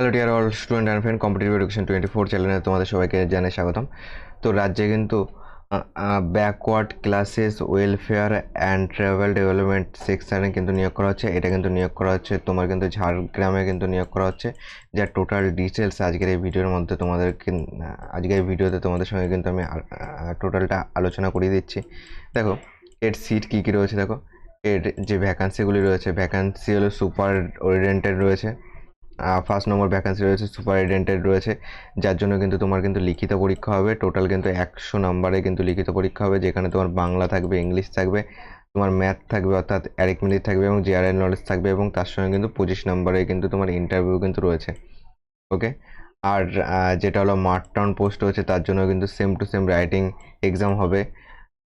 Hello dear all student and friend competitive education twenty four চ্যানেলে তোমাদের সবাইকে জানাই স্বাগতম। তো রাজ্যে কিন্তু backward classes welfare and tribal development সেকশানে কিন্তু নিয়োগ করা হচ্ছে। এটা কিন্তু নিয়োগ করা হচ্ছে, তোমার কিন্তু ঝাড়গ্রামে কিন্তু নিয়োগ করা হচ্ছে। যার টোটাল ডিটেলস আজকের এই ভিডিওর মধ্যে তোমাদেরকে আজকের এই ভিডিওতে তোমাদের সঙ্গে কিন্তু আমি টোটালটা আলোচনা করিয়ে দিচ্ছি। দেখো, এর সিট কী কী রয়েছে দেখো? এর যে ভ্যাকান্সিগুলি রয়েছে ভ্যাকান্সি হলো সুপার ওরিয়েন্টেড রয়েছে। ফার্স্ট নম্বর ভ্যাকান্সি রয়েছে সুপারিনটেন্ডেন্ট রয়েছে, যার জন্য কিন্তু তোমার কিন্তু লিখিত পরীক্ষা হবে। টোটাল কিন্তু একশো নম্বরে কিন্তু লিখিত পরীক্ষা হবে, যেখানে তোমার বাংলা থাকবে ইংলিশ থাকবে, তোমার ম্যাথ থাকবে, অর্থাৎ অ্যারিকমেটিক থাকবে এবং জেআরএল নলেজ থাকবে এবং তার সঙ্গে কিন্তু পঁচিশ নম্বরে কিন্তু তোমার ইন্টারভিউ কিন্তু রয়েছে। ওকে আর যেটা হলো মার্ট টাউন পোস্ট রয়েছে, তার জন্য কিন্তু same to same writing exam হবে।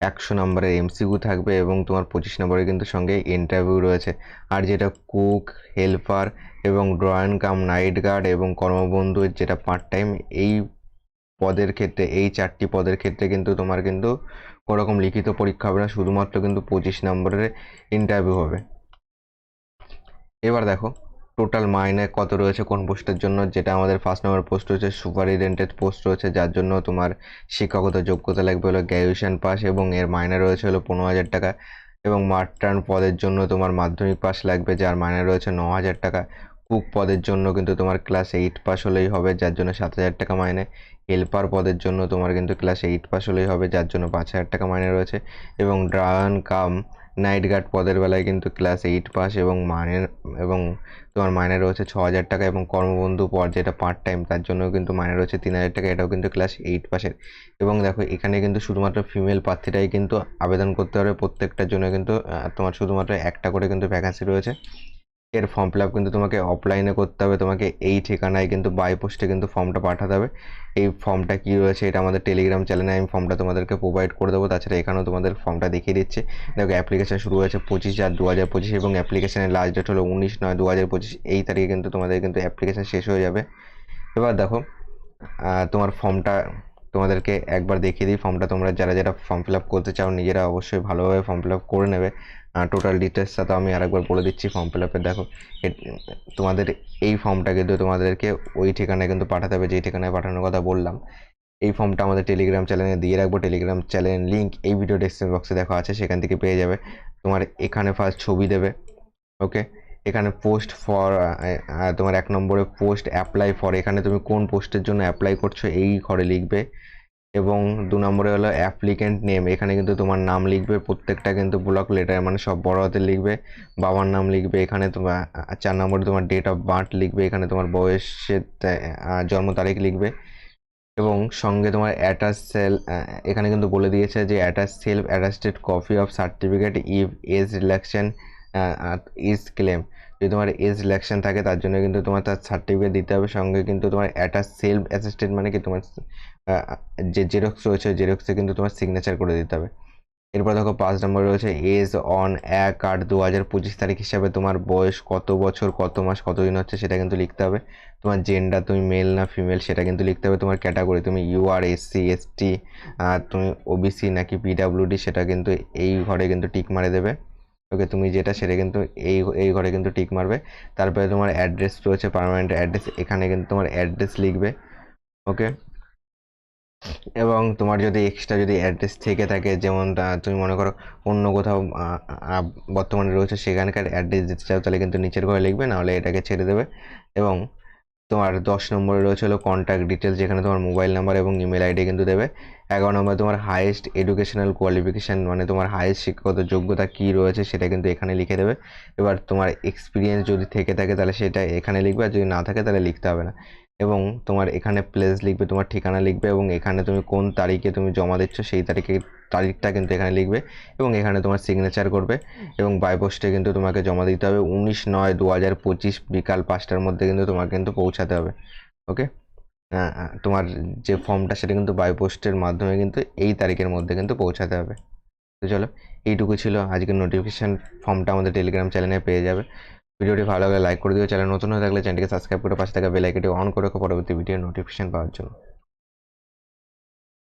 একশো নম্বরের এমসিকিউ থাকবে এবং তোমার পঁচিশ নম্বরে কিন্তু সঙ্গে ইন্টারভিউ রয়েছে। আর যেটা কুক হেল্পার এবং ড্রয়িং কাম নাইট গার্ড এবং কর্মবন্ধু যেটা পার্ট টাইম এই পদের ক্ষেত্রে, এই চারটি পদের ক্ষেত্রে কিন্তু তোমার কিন্তু কোনোরকম লিখিত পরীক্ষা হবে না, শুধুমাত্র কিন্তু পঁচিশ নম্বরের ইন্টারভিউ হবে। এবার দেখো টোটাল মাইনে কত রয়েছে কোন পোস্টের জন্য? যেটা আমাদের ফার্স্ট নম্বর পোস্ট রয়েছে সুপারিনটেন্ডেন্ট পোস্ট রয়েছে, যার জন্য তোমার শিক্ষাগত যোগ্যতা লাগবে হলো গ্র্যাজুয়েশন পাস এবং এর মাইনে রয়েছে হলো পনেরো হাজার টাকা এবং মার্টার্ন পদের জন্য তোমার মাধ্যমিক পাস লাগবে, যার মাইনে রয়েছে ন হাজার টাকা। কুক পদের জন্য কিন্তু তোমার ক্লাস এইট পাস হলেই হবে, যার জন্য সাত হাজার টাকা মাইনে। হেল্পার পদের জন্য তোমার কিন্তু ক্লাস এইট পাস হলেই হবে, যার জন্য পাঁচ হাজার টাকা মাইনে রয়েছে এবং ড্রাগন কাম নাইট গার্ড পদের বেলায় কিন্তু ক্লাস এইট পাস এবং মাইনে এবং তোমার মাইনে রয়েছে ছ হাজার টাকা এবং কর্মবন্ধু পদ যেটা পার্ট টাইম তার জন্য কিন্তু মাইনে রয়েছে তিন হাজার টাকা, এটাও কিন্তু ক্লাস এইট পাসের এবং দেখো, এখানে কিন্তু শুধুমাত্র ফিমেল প্রার্থীটাই কিন্তু আবেদন করতে পারবে, প্রত্যেকটার জন্য কিন্তু তোমার শুধুমাত্র একটা করে কিন্তু ভ্যাকান্সি রয়েছে। এর ফর্ম ফিল আপ কিন্তু তোমাকে অফলাইনে করতে হবে। তোমাকে এই ঠিকানায় কিন্তু বাই পোস্টে কিন্তু ফর্মটা পাঠাতে হবে। এই ফর্মটা কী রয়েছে এটা আমাদের টেলিগ্রাম চ্যানেলে আমি ফর্মটা তোমাদেরকে প্রোভাইড করে দেবো। তাছাড়া এখানেও তোমাদের ফর্মটা দেখিয়ে দিচ্ছে। দেখো অ্যাপ্লিকেশন শুরু হয়েছে পঁচিশ চার দু হাজার পঁচিশ এবং অ্যাপ্লিকেশনের লাস্ট ডেট হলো উনিশ নয় দু হাজার পঁচিশ। এই তারিখে কিন্তু তোমাদের কিন্তু অ্যাপ্লিকেশান শেষ হয়ে যাবে। এবার দেখো তোমার ফর্মটা তোমাদেরকে একবার দেখিয়ে দিই। ফর্মটা তোমরা যারা যারা ফর্ম ফিল আপ করতে চাও, নিজেরা অবশ্যই ভালোভাবে ফর্ম ফিল আপ করে নেবে। টোটাল ডিটেলসটা তো আমি আরেকবার বলে দিচ্ছি ফর্ম ফিল আপের দেখো। তোমাদের এই ফর্মটা কিন্তু তোমাদেরকে ওই ঠিকানায় কিন্তু পাঠাতে হবে, যেই ঠিকানায় পাঠানোর কথা বললাম। এই ফর্মটা আমাদের টেলিগ্রাম চ্যানেলে দিয়ে রাখব। টেলিগ্রাম চ্যানেলের লিঙ্ক এই ভিডিও ডেসক্রিপশন বক্সে দেখা আছে, সেখান থেকে পেয়ে যাবে। তোমার এখানে ফার্স্ট ছবি দেবে ওকে এখানে পোস্ট ফর তোমার এক নম্বরে পোস্ট অ্যাপ্লাই ফর এখানে তুমি কোন পোস্টের জন্য অ্যাপ্লাই করছ, এই ঘরে লিখবে। এবং দু নম্বরে হলো অ্যাপ্লিকেন্ট নেম এখানে কিন্তু তোমার নাম লিখবে, প্রত্যেকটা কিন্তু ব্লক লেটার মানে সব বড় হাতে লিখবে, বাবার নাম লিখবে, এখানে তোমার চার নম্বরে তোমার ডেট অফ বার্থ লিখবে, এখানে তোমার বয়সের জন্ম তারিখ লিখবে, এবং সঙ্গে তোমার অ্যাটাচ সেল এখানে কিন্তু বলে দিয়েছে যে attach self attested copy of certificate if age relaxation is claim যদি তোমার এজ রিল্যাকশন থাকে, তার জন্য কিন্তু তোমার তার সার্টিফিকেট দিতে হবে। সঙ্গে কিন্তু তোমার অ্যাটাচ সেলফ অ্যাসিস্ট্যান্ট মানে কি তোমার যে জেরক্স রয়েছে জেরক্সে কিন্তু তোমার সিগনেচার করে দিতে হবে। এরপর দেখো পাঁচ নম্বর রয়েছে এজ অন এক আট দু হাজার পঁচিশ তারিখ হিসাবে তোমার বয়স কত বছর, কত মাস কতদিন হচ্ছে সেটা কিন্তু লিখতে হবে। তোমার জেন্ডার তুমি মেল না ফিমেল সেটা কিন্তু লিখতে হবে তোমার ক্যাটাগরি তুমি ইউআর এসসি এসটি তুমি ওবিসি নাকি পিডাব্লিউডি সেটা কিন্তু এই ঘরে কিন্তু টিক মারে দেবে। ওকে তুমি যেটা সেটা কিন্তু এই এই ঘরে কিন্তু টিক মারবে। তারপরে তোমার অ্যাড্রেস রয়েছে পারমানেন্ট অ্যাড্রেস এখানে কিন্তু তোমার অ্যাড্রেস লিখবে। ওকে এবং তোমার যদি এক্সট্রা যদি অ্যাড্রেস থেকে থাকে যেমন তুমি মনে করো অন্য কোথাও বর্তমানে রয়েছে, সেখানকার অ্যাড্রেস দিতে চাও, তাহলে কিন্তু নিচের ঘরে লিখবে, নাহলে এটাকে ছেড়ে দেবে। এবং তোমার দশ নম্বরে রয়েছে হলো কন্ট্যাক্ট ডিটেলস যেখানে তোমার মোবাইল নাম্বার এবং ইমেল আইডি কিন্তু দেবে। এগারো নম্বরে তোমার হায়েস্ট এডুকেশনাল কোয়ালিফিকেশান মানে তোমার হায়েস্ট শিক্ষাগত যোগ্যতা কী রয়েছে সেটা কিন্তু এখানে লিখে দেবে। এবার তোমার এক্সপিরিয়েন্স যদি থেকে থাকে তাহলে সেটা এখানে লিখবে, আর যদি না থাকে তাহলে লিখতে হবে না। এবং তোমার এখানে প্লেস লিখবে, তোমার ঠিকানা লিখবে এবং এখানে তুমি কোন তারিখে তুমি জমা দিচ্ছ সেই তারিখে, তারিখটা কিন্তু এখানে লিখবে এবং এখানে তোমার সিগনেচার করবে এবং বাইপোস্টে কিন্তু তোমাকে জমা দিতে হবে। উনিশ নয় দু হাজার পঁচিশ বিকাল পাঁচটার মধ্যে কিন্তু তোমাকে কিন্তু পৌঁছাতে হবে। ওকে তোমার যে ফর্মটা সেটা কিন্তু বাইপোস্টের মাধ্যমে কিন্তু এই তারিখের মধ্যে কিন্তু পৌঁছাতে হবে। তো চলো, এইটুকু ছিল আজকের নোটিফিকেশান ফর্মটা আমাদের টেলিগ্রাম চ্যানেলে পেয়ে যাবে। ভিডিওটি ভালো লাগলে লাইক করে দিও। চ্যানেল নতুন হয়ে থাকলে চ্যানেলটিকে সাবস্ক্রাইব করে পাশে থাকা বেল অন করে পরবর্তী ভিডিও নোটিফিকেশন পাওয়ার জন্য।